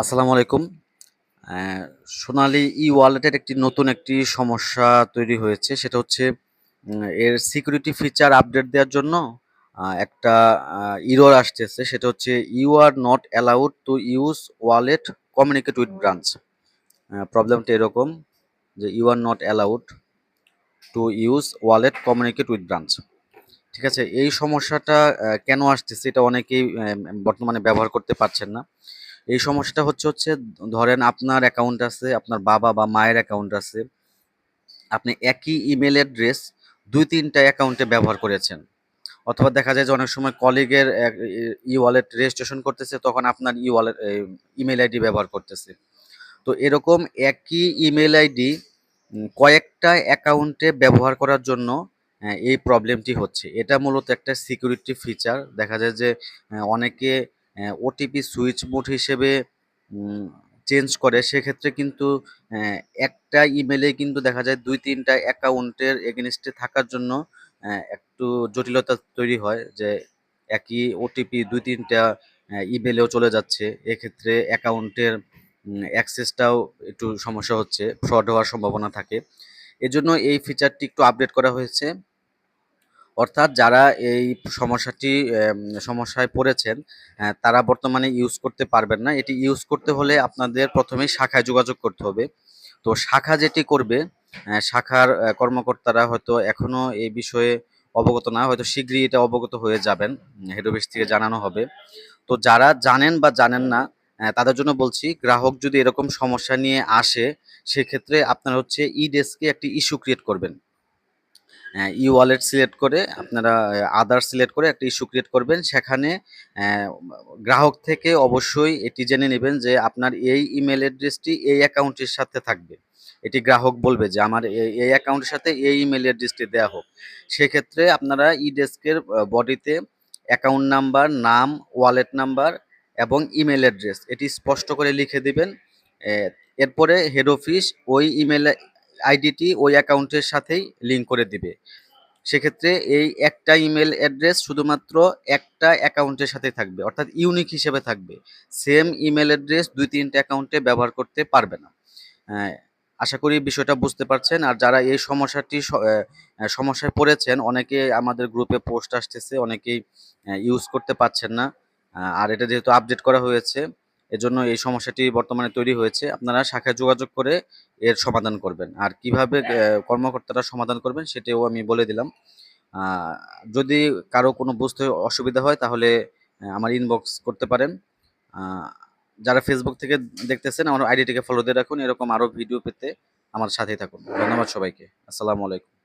আসসালামু আলাইকুম। সোনালি ই ওয়ালেটের একটি নতুন একটি সমস্যা তৈরি হয়েছে। সেটা হচ্ছে এর সিকিউরিটি ফিচার আপডেট দেওয়ার জন্য একটা ইরোর আসতেছে। সেটা হচ্ছে you are not allowed to use wallet communicate with branch প্রবলেমটা এরকম যে you are not allowed to use wallet communicate with branch ঠিক আছে? এই সমস্যাটা কেন আসতেছে? এটা অনেকেই বর্তমানে ব্যবহার করতে পারছেন না। এই সমস্যাটা হচ্ছে হচ্ছে ধরেন আপনার অ্যাকাউন্ট আছে, আপনার বাবা বা মায়ের অ্যাকাউন্ট আছে, আপনি একই ইমেল অ্যাড্রেস দুই, তিনটা অ্যাকাউন্টে ব্যবহার করেছেন। অথবা দেখা যায় যে অনেক সময় কলিগের ই ওয়ালেট রেজিস্ট্রেশন করতেছে, তখন আপনার ই ওয়ালেট ইমেল আইডি ব্যবহার করতেছে। তো এরকম একই ইমেল আইডি কয়েকটা অ্যাকাউন্টে ব্যবহার করার জন্য এই প্রবলেমটি হচ্ছে। এটা মূলত একটা সিকিউরিটি ফিচার দেখা যায় যে অনেকে ওটিপি সুইচ মোড হিসেবে চেঞ্জ করে। সেক্ষেত্রে কিন্তু একটা ইমেলে কিন্তু দেখা যায় দুই, তিনটা অ্যাকাউন্টের এগেনস্টে থাকার জন্য একটু জটিলতা তৈরি হয় যে একই ওটিপি দুই, তিনটা ইমেলেও চলে যাচ্ছে। এক্ষেত্রে অ্যাকাউন্টের অ্যাক্সেসটাও একটু সমস্যা হচ্ছে ফ্রড হওয়ার সম্ভাবনা থাকে। এজন্য এই ফিচারটি একটু আপডেট করা হয়েছে। অর্থাৎ যারা এই সমস্যাটি সমস্যায় পড়েছেন তারা বর্তমানে ইউজ করতে পারবেন না। এটি ইউজ করতে হলে আপনাদের প্রথমেই শাখায় যোগাযোগ করতে হবে। তো শাখা যেটি করবে শাখার কর্মকর্তারা হয়তো এখনও এই বিষয়ে অবগত না, হয়তো শীঘ্রই এটা অবগত হয়ে যাবেন। হেড অফিস থেকে জানানো হবে। তো যারা জানেন বা জানেন না তাদের জন্য বলছি, গ্রাহক যদি এরকম সমস্যা নিয়ে আসে, সেক্ষেত্রে আপনারা হচ্ছে ই ডেস্কে একটি ইস্যু ক্রিয়েট করবেন। ই ওয়ালেট সিলেক্ট করে আপনারা আদার সিলেক্ট করে একটা ইস্যু ক্রিয়েট করবেন। সেখানে গ্রাহক থেকে অবশ্যই এটি জেনে নেবেন যে আপনার এই ইমেল অ্যাড্রেসটি এই অ্যাকাউন্টের সাথে থাকবে। এটি গ্রাহক বলবে যে আমার এই অ্যাকাউন্টের সাথে এই ইমেল অ্যাড্রেসটি দেওয়া হোক। সেক্ষেত্রে আপনারা ই ডেস্কের বডিতে অ্যাকাউন্ট নাম্বার নাম ওয়ালেট নাম্বার এবং ইমেল অ্যাড্রেস এটি স্পষ্ট করে লিখে দিবেন। এরপরে হেড অফিস ওই ইমেল আইডিটি ওই অ্যাকাউন্টের সাথেই লিঙ্ক করে দিবে। সেক্ষেত্রে এই একটা ইমেল অ্যাড্রেস শুধুমাত্র একটা অ্যাকাউন্টের সাথে থাকবে অর্থাৎ ইউনিক হিসেবে থাকবে। সেম ইমেল অ্যাড্রেস দুই তিনটা অ্যাকাউন্টে ব্যবহার করতে পারবে না। আহ, আশা করি বিষয়টা বুঝতে পারছেন। আর যারা এই সমস্যাটি সমস্যায় পড়েছেন অনেকে আমাদের গ্রুপে পোস্ট আসতেছে অনেকেই ইউজ করতে পারছেন না। আর এটা যেহেতু আপডেট করা হয়েছে এজন্য এই সমস্যাটি বর্তমানে তৈরি হয়েছে। আপনারা শাখায় যোগাযোগ করে এর সমাধান করবেন। আর কীভাবে কর্মকর্তারা সমাধান করবেন সেটাও আমি বলে দিলাম। যদি কারও কোনো বুঝতে অসুবিধা হয় তাহলে আমার ইনবক্স করতে পারেন। যারা ফেসবুক থেকে দেখতেছেন আমার আইডিটিকে ফলো দিয়ে রাখুন। এরকম আরও ভিডিও পেতে আমার সাথেই থাকুন। ধন্যবাদ সবাইকে। আসসালামু আলাইকুম।